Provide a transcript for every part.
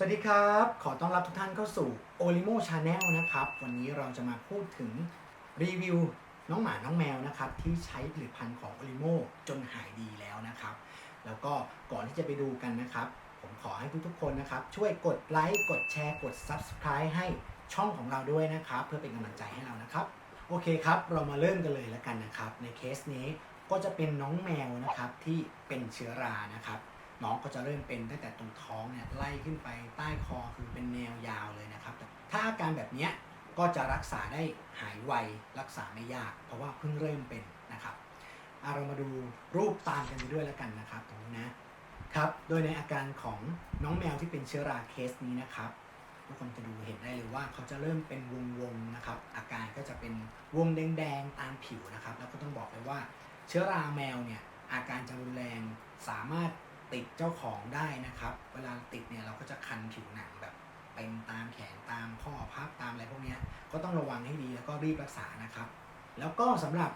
สวัสดีครับ ขอต้อนรับทุกท่านเข้าสู่ Olimo Channel นะครับ วันนี้เราจะมาพูดถึงรีวิวน้องหมาน้องแมวนะครับ ที่ใช้ผลิตภัณฑ์ของ Olimo จนหายดีแล้วนะครับ แล้วก็ก่อนที่จะไปดูกันนะครับ ผมขอให้ทุกๆคนนะครับ ช่วยกดไลค์กดแชร์กด Subscribe ให้ช่องของเราด้วยนะครับ เพื่อเป็นกำลังใจให้เรานะครับ โอเคครับ เรามาเริ่มกันเลยแล้วกันนะครับ ในเคสนี้ก็จะเป็นน้องแมวนะครับที่เป็นเชื้อรานะครับ น้องก็จะเริ่มเป็นตั้งแต่ตรงท้องเนี่ยไล่ขึ้นไปใต้คอคือเป็นแนวยาวเลยนะครับ ถ้าอาการแบบนี้ก็จะรักษาได้หายไวรักษาไม่ยาก เพราะว่าเพิ่งเริ่มเป็นนะครับอะเรามาดูรูปตามกันไปด้วยแล้วกันนะครับตรงนี้นะครับ โดยในอาการของน้องแมวที่เป็นเชื้อราเคสนี้นะครับทุกคนจะดูเห็นได้เลยว่าเขาจะเริ่มเป็นวงๆนะครับ อาการก็จะเป็นวงแดงๆตามผิวนะครับ แล้วก็ต้องบอกเลยว่า เชื้อราแมวเนี่ยอาการจะรุนแรงสามารถ ติดเจ้าของได้นะครับ เวลาติดเนี่ยเราก็จะคันผิวหนังแบบเป็นตามแขนตามข้อพับตามอะไรพวกนี้ก็ต้องระวังให้ดีแล้วก็รีบรักษานะครับ แล้วก็สำหรับ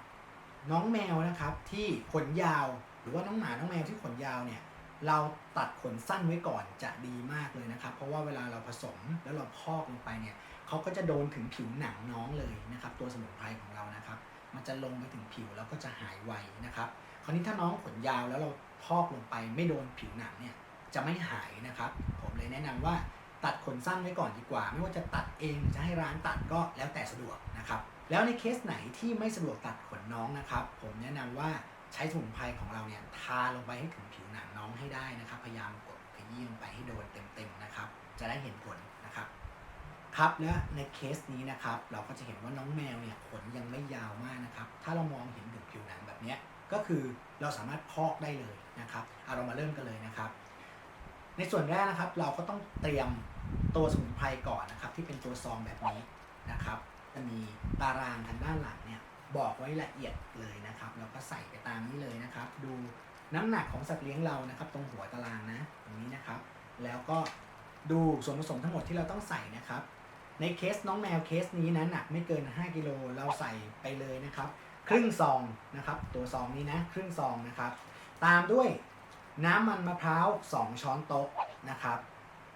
น้องแมวนะครับที่ขนยาว หรือว่าน้องหมาน้องแมวที่ขนยาวเนี่ยเราตัดขนสั้นไว้ก่อนจะดีมากเลยนะครับ เพราะว่าเวลาเราผสมแล้วเราพอกลงไปเนี่ยเขาก็จะโดนถึงผิวหนังน้องเลยนะครับ ตัวสมุนไพรของเรานะครับ มันจะลงไปถึงผิวแล้วก็จะหายไวนะครับ คราวนี้ถ้าน้องขนยาวแล้วเราพอกลงไปไม่โดนผิวหนังเนี่ยจะไม่หายนะครับ ผมเลยแนะนำว่าตัดขนสั้นไว้ก่อนดีกว่า ไม่ว่าจะตัดเองหรือจะให้ร้านตัดก็แล้วแต่สะดวกนะครับ แล้วในเคสไหนที่ไม่สะดวกตัดขนน้องนะครับ ผมแนะนำว่าใช้สมุนไพรของเราเนี่ยทาลงไปให้ถึงผิวหนังน้องให้ได้นะครับ พยายามกดขยี้ลงไปให้โดนเต็มๆนะครับ จะได้เห็นผลนะครับ ครับและในเคสนี้นะครับ เราก็จะเห็นว่าน้องแมวเนี่ยขนยังไม่ยาวมากนะครับ ถ้าเรามองเห็นถึงผิวหนังแบบเนี้ย ก็คือเราสามารถพอกได้เลยนะครับเอาเรามาเริ่มกันเลยนะครับ ในส่วนแรกนะครับ เราก็ต้องเตรียมตัวสมุนไพรก่อนนะครับ ที่เป็นตัวซองแบบนี้นะครับ จะมีตารางทางด้านหลังเนี่ยบอกไว้ละเอียดเลยนะครับเราก็ใส่ไปตามนี้เลยนะครับ ดูน้ำหนักของสัตว์เลี้ยงเรานะครับ ตรงหัวตารางนะตรงนี้นะครับ แล้วก็ดูส่วนผสมทั้งหมดที่เราต้องใส่นะครับ ในเคสน้องแมวเคสนี้นะหนักไม่เกิน 5 กิโลเราใส่ไปเลยนะครับ ครึ่งซองนะครับ ตัวซองนี้นะครึ่งซองนะครับ ตามด้วยน้ำมันมะพร้าว 2 ช้อนโต๊ะนะครับ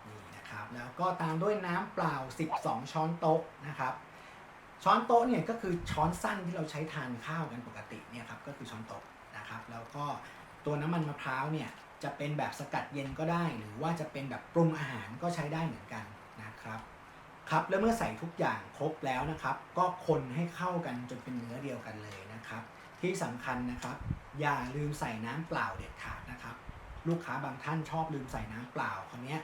นี่นะครับ แล้วก็ตามด้วยน้ำเปล่า 12 ช้อนโต๊ะนะครับ ช้อนโต๊ะเนี่ยก็คือช้อนสั้นที่เราใช้ทานข้าวกันปกติเนี่ยครับก็คือช้อนโต๊ะนะครับ แล้วก็ตัวน้ำมันมะพร้าวเนี่ยจะเป็นแบบสกัดเย็นก็ได้ หรือว่าจะเป็นแบบปรุงอาหารก็ใช้ได้เหมือนกันนะครับ ครับแล้วเมื่อใส่ทุกอย่างครบแล้วนะครับ ก็คนให้เข้ากันจนเป็นเนื้อเดียวกันเลยนะครับ ที่สำคัญนะครับ อย่าลืมใส่น้ำเปล่าเด็ดขาดนะครับ ลูกค้าบางท่านชอบลืมใส่น้ำเปล่าคราวเนี้ย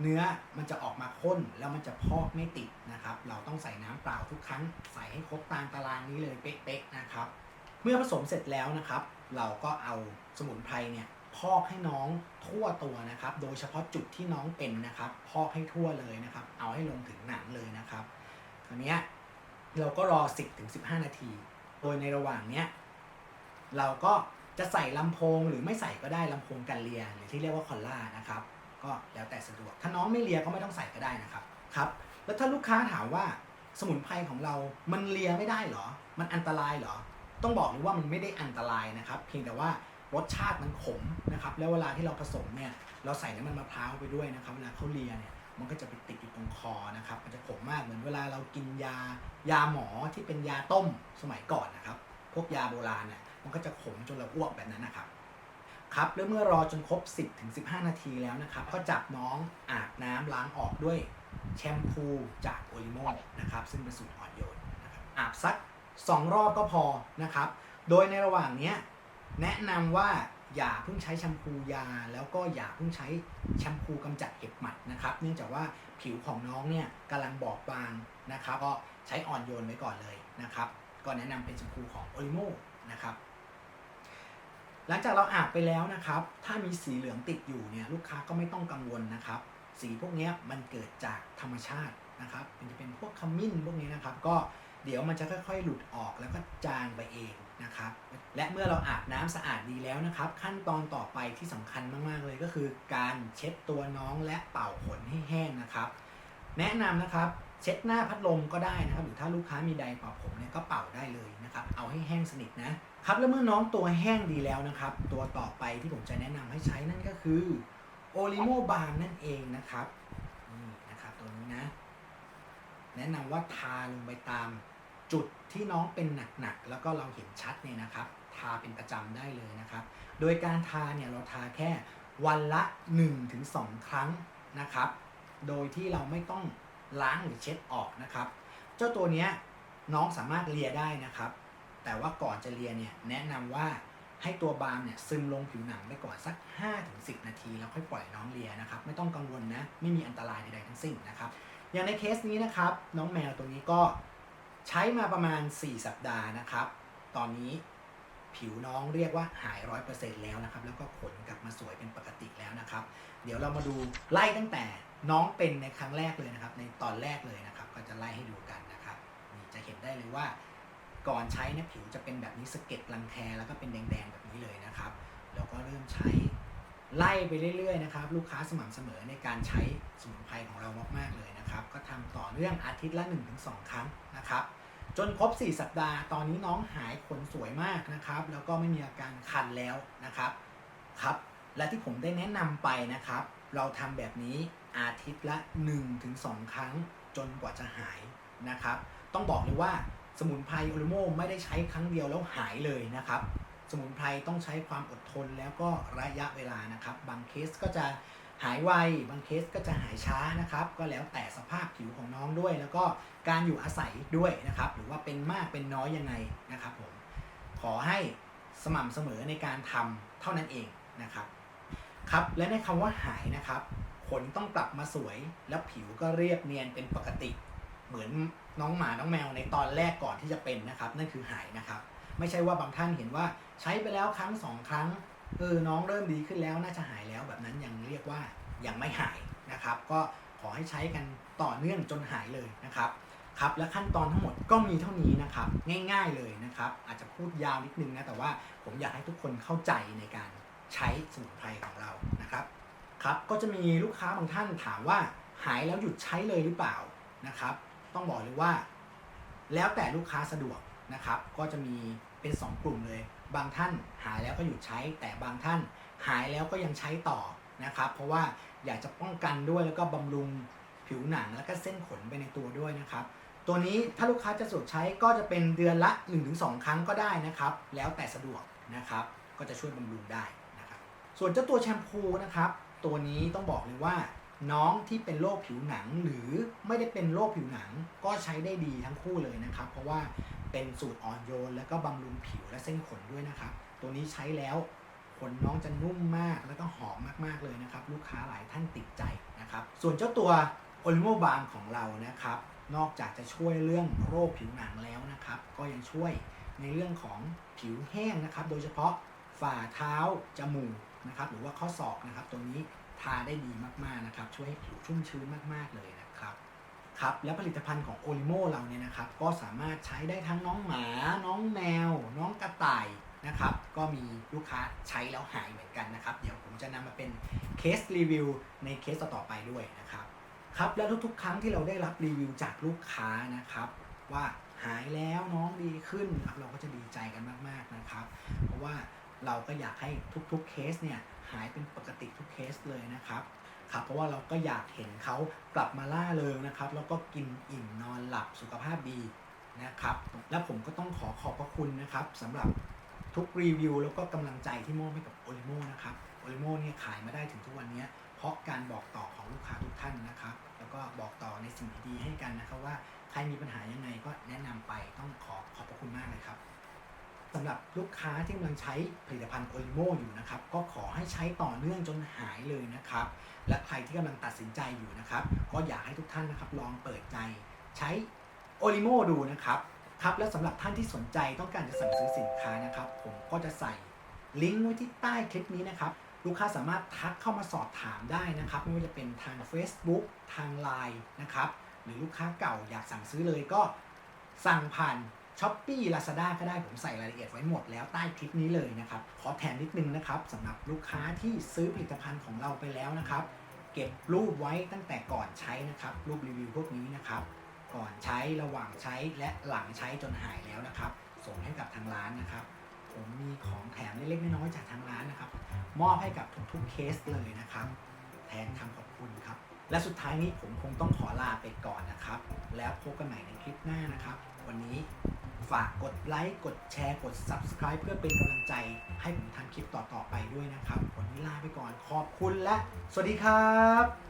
เนื้อมันจะออกมาข้นแล้วมันจะพอกไม่ติดนะครับ เราต้องใส่น้ำเปล่าทุกครั้ง ใส่ให้ครบตามตารางนี้เลยเป๊ะๆนะครับ เมื่อผสมเสร็จแล้วนะครับ เราก็เอาสมุนไพรเนี่ย พอกให้น้องทั่วตัวนะครับ โดยเฉพาะจุดที่น้องเป็นนะครับ พอกให้ทั่วเลยนะครับ เอาให้ลงถึงหนังเลยนะครับคราวนี้เราก็รอ 10-15 นาที โดยในระหว่างเนี้ยเราก็จะใส่ลำโพงหรือไม่ใส่ก็ได้ลำโพงกันเลียหรือที่เรียกว่าคอลล่านะครับ ก็แล้วแต่สะดวก ถ้าน้องไม่เลียก็ไม่ต้องใส่ก็ได้นะครับครับ แล้วถ้าลูกค้าถามว่าสมุนไพรของเรา มันเลียไม่ได้หรอ มันอันตรายหรอ ต้องบอกเลยว่ามันไม่ได้อันตรายนะครับ เพียงแต่ว่า รสชาติมันขมนะครับ แล้วเวลาที่เราผสมเนี่ย เราใส่น้ำมันมะพร้าวไปด้วยนะครับ เวลาเขาเลียเนี่ย มันก็จะไปติดอยู่ตรงคอนะครับ มันจะขมมากเหมือนเวลาเรากินยายาหมอที่เป็นยาต้มสมัยก่อนนะครับ พวกยาโบราณเนี่ย มันก็จะขมจนเราอ้วกแบบนั้นนะครับ ครับ แล้วเมื่อรอจนครบ 10ถึง15 นาทีแล้วนะครับ ก็จับน้องอาบน้ำล้างออกด้วยแชมพูจากโอลิโมนะครับ ซึ่งเป็นสูตรอ่อนโยนนะครับอาบสัก 2 รอบก็พอนะครับ โดยในระหว่างเนี้ย แนะนำว่าอย่าเพิ่งใช้แชมพูยา แล้วก็อย่าเพิ่งใช้แชมพูกำจัดเห็บหมัดนะครับ เนื่องจากว่าผิวของน้องเนี่ยกำลังบอบบางนะครับ ก็ใช้อ่อนโยนไว้ก่อนเลยนะครับ ก็แนะนำเป็นแชมพูของโอลิโมนะครับหลังจากเราอาบไปแล้วนะครับ ถ้ามีสีเหลืองติดอยู่เนี่ยลูกค้าก็ไม่ต้องกังวลนะครับ สีพวกนี้มันเกิดจากธรรมชาตินะครับมันจะเป็นพวกขมิ้นพวกนี้นะครับ ก็เดี๋ยวมันจะค่อยๆ หลุดออกแล้วก็จางไปเอง นะครับ และเมื่อเราอาบน้ำสะอาดดีแล้วนะครับ ขั้นตอนต่อไปที่สำคัญมากๆเลยก็คือ การเช็ดตัวน้องและเป่าขนให้แห้งนะครับ แนะนำนะครับเช็ดหน้าพัดลมก็ได้นะครับ หรือถ้าลูกค้ามีไดร์เป่าผมเนี่ยก็เป่าได้เลยนะครับ เอาให้แห้งสนิทนะครับ แล้วเมื่อน้องตัวแห้งดีแล้วนะครับ ตัวต่อไปที่ผมจะแนะนำให้ใช้นั่นก็คือโอลิโมบาร์นั่นเองนะครับนี่นะครับตัวนี้นะ แนะนำว่าทาลงไปตาม จุดที่น้องเป็นหนักๆแล้วก็เราเห็นชัดเนี่ยนะครับ ทาเป็นประจำได้เลยนะครับ โดยการทาเนี่ยเราทาแค่วันละ 1-2 ครั้งนะครับ โดยที่เราไม่ต้องล้างหรือเช็ดออกนะครับ เจ้าตัวเนี้ยน้องสามารถเลียได้นะครับ แต่ว่าก่อนจะเลียเนี่ยแนะนำว่าให้ตัวบาล์มเนี่ยซึมลงผิวหนังไปก่อนสัก 5-10 นาทีแล้วค่อยปล่อยน้องเลียนะครับ ไม่ต้องกังวลนะ ไม่มีอันตรายใดๆทั้งสิ้นนะครับ อย่างในเคสนี้นะครับ น้องแมวตัวนี้ก็ ใช้มาประมาณ 4 สัปดาห์นะครับ ตอนนี้ผิวน้องเรียกว่าหาย 100%แล้วนะครับ แล้วก็ขนกลับมาสวยเป็นปกติแล้วนะครับ เดี๋ยวเรามาดูไล่ตั้งแต่น้องเป็นในครั้งแรกเลยนะครับ ในตอนแรกเลยนะครับ ก็จะไล่ให้ดูกันนะครับนี่จะเห็นได้เลยว่าก่อนใช้เนี่ยผิวจะเป็นแบบนี้สะเก็ดรังแคแล้วก็เป็นแดงๆแบบนี้เลยนะครับแล้วก็เริ่มใช้ไล่ไปเรื่อยๆนะครับ ลูกค้าสม่ำเสมอในการใช้สมุนไพรของเรามากๆเลยนะ ครับก็ทำต่อเนื่องอาทิตย์ละ 1-2 ครั้งนะครับ จนครบ 4 สัปดาห์ ตอนนี้น้องหายขนสวยมากนะครับ แล้วก็ไม่มีอาการคันแล้วนะครับครับ และที่ผมได้แนะนำไปนะครับ เราทำแบบนี้อาทิตย์ละ 1-2 ครั้ง จนกว่าจะหายนะครับ ต้องบอกเลยว่าสมุนไพรโอริโมไม่ได้ใช้ครั้งเดียวแล้วหายเลยนะครับสมุนไพรต้องใช้ความอดทนแล้วก็ระยะเวลานะครับ บางเคสก็จะ หายไว บางเคสก็จะหายช้านะครับ ก็แล้วแต่สภาพผิวของน้องด้วย แล้วก็การอยู่อาศัยด้วยนะครับ หรือว่าเป็นมากเป็นน้อยยังไงนะครับผม ขอให้สม่ำเสมอในการทำเท่านั้นเองนะครับ ครับ และในคำว่าหายนะครับขนต้องกลับมาสวย แล้วผิวก็เรียบเนียนเป็นปกติ เหมือนน้องหมาน้องแมวในตอนแรกก่อนที่จะเป็นนะครับ นั่นคือหายนะครับ ไม่ใช่ว่าบางท่านเห็นว่าใช้ไปแล้วครั้งสองครั้ง เออน้องเริ่มดีขึ้นแล้วน่าจะหายแล้วแบบนั้นยังเรียกว่ายังไม่หายนะครับ ก็ขอให้ใช้กันต่อเนื่องจนหายเลยนะครับครับและขั้นตอนทั้งหมดก็มีเท่านี้นะครับ ง่ายๆเลยนะครับ อาจจะพูดยาวนิดนึงนะแต่ว่าผมอยากให้ทุกคนเข้าใจในการใช้สมุนไพรของเรานะครับครับก็จะมีลูกค้าบางท่านถามว่าหายแล้วหยุดใช้เลยหรือเปล่านะครับ ต้องบอกเลยว่า แล้วแต่ลูกค้าสะดวกนะครับ ก็จะมีเป็น 2 กลุ่มเลย บางท่านหายแล้วก็หยุดใช้ แต่บางท่านหายแล้วก็ยังใช้ต่อนะครับ เพราะว่าอยากจะป้องกันด้วยแล้วก็บำรุงผิวหนังแล้วก็เส้นขนไปในตัวด้วยนะครับ ตัวนี้ถ้าลูกค้าจะสะดใช้ก็จะเป็นเดือนละ 1-2 ครั้งก็ได้นะครับ แล้วแต่สะดวกนะครับ ก็จะช่วยบำรุงได้นะครับ ส่วนเจ้าตัวแชมพูนะครับ ตัวนี้ต้องบอกเลยว่าน้องที่เป็นโรคผิวหนังหรือไม่ได้เป็นโรคผิวหนังก็ใช้ได้ดีทั้งคู่เลยนะครับ เพราะว่า เป็นสูตรอ่อนโยน แล้วก็บำรุงผิวและเส้นขนด้วยนะครับตัวนี้ใช้แล้วขนน้องจะนุ่มมากแล้วก็หอมมากๆเลยนะครับ ลูกค้าหลายท่านติดใจนะครับ ส่วนเจ้าตัวโอลิโมบา m ของเรานะครับ นอกจากจะช่วยเรื่องโรคผิวหนังแล้วนะครับ ก็ยังช่วยในเรื่องของผิวแห้งนะครับ โดยเฉพาะฝ่าเท้าจมูกนะครับ หรือว่าข้อศอกนะครับ ตัวนี้ทาได้ดีมากๆนะครับ ช่วยให้ผิวชุ่มชื้นมากๆเลย นะครับและผลิตภัณฑ์ของโอลิโมเราเนี่ยนะครับก็สามารถใช้ได้ทั้งน้องหมา น้องแมว น้องกระต่ายนะครับก็มีลูกค้าใช้แล้วหายเหมือนกันนะครับ เดี๋ยวผมจะนำมาเป็นเคสรีวิวในเคสต่อไปด้วยนะครับครับและทุกๆ ครั้งที่เราได้รับรีวิวจากลูกค้านะครับ ว่าหายแล้วน้องดีขึ้นครับเราก็จะดีใจกันมากๆนะครับ เพราะว่าเราก็อยากให้ทุกๆเคสเนี่ยหายเป็นปกติทุกเคสเลยนะครับ ครับเพราะว่าเราก็อยากเห็นเขากลับมาล่าเริงนะครับ แล้วก็กินอิ่มนอนหลับสุขภาพดีนะครับ และผมก็ต้องขอขอบพระคุณนะครับสำหรับทุกรีวิวแล้วก็กำลังใจที่มอบให้กับโอลิโมนะครับโอลิโมเนี่ยขายมาได้ถึงทุกวันนี้เพราะการบอกต่อของลูกค้าทุกท่านนะครับ แล้วก็บอกต่อในสิ่งดีๆให้กันนะครับว่าใครมีปัญหายังไงก็แนะนำไปต้องขอขอบพระคุณมากเลยครับ สำหรับลูกค้าที่กำลังใช้ผลิตภัณฑ์โอลิโมอยู่นะครับ ก็ขอให้ใช้ต่อเนื่องจนหายเลยนะครับ และใครที่กำลังตัดสินใจอยู่นะครับ ก็อยากให้ทุกท่านนะครับลองเปิดใจใช้โอลิโมดูนะครับครับและสำหรับท่านที่สนใจต้องการจะสั่งซื้อสินค้านะครับ ผมก็จะใส่ลิงก์ไว้ที่ใต้คลิปนี้นะครับ ลูกค้าสามารถทักเข้ามาสอบถามได้นะครับ ไม่ว่าจะเป็นทาง Facebook ทาง Line นะครับ หรือลูกค้าเก่าอยากสั่งซื้อเลยก็สั่งผ่าน s h อ p e e Lazada ก็ได้ผมใส่รายละเอียดไว้หมดแล้วใต้คลิปนี้เลยนะครับ ขอแถมนิดนึงนะครับสำหรับลูกค้าที่ซื้อผลิตภัณฑ์ของเราไปแล้วนะครับ เก็บรูปไว้ตั้งแต่ก่อนใช้นะครับ รูปรีวิวพวกนี้นะครับ ก่อนใช้ระหว่างใช้และหลังใช้จนหายแล้วนะครับ ส่งให้กับทางร้านนะครับ ผมมีของแถมเล็กๆน้อยๆจากทางร้านนะครับ มอบให้กับทุกๆเคสเลยนะครับ แทนคำขอบคุณครับ และสุดท้ายนี้ผมคงต้องขอลาไปก่อนนะครับ แล้วพบกันใหม่ในคลิปหน้านะครับ วันนี้ ฝากกดไลค์กดแชร์กด Subscribe เพื่อเป็นกำลังใจให้ผมทำคลิปต่อๆไปด้วยนะครับ วันนี้ลาไปก่อนขอบคุณและ สวัสดีครับ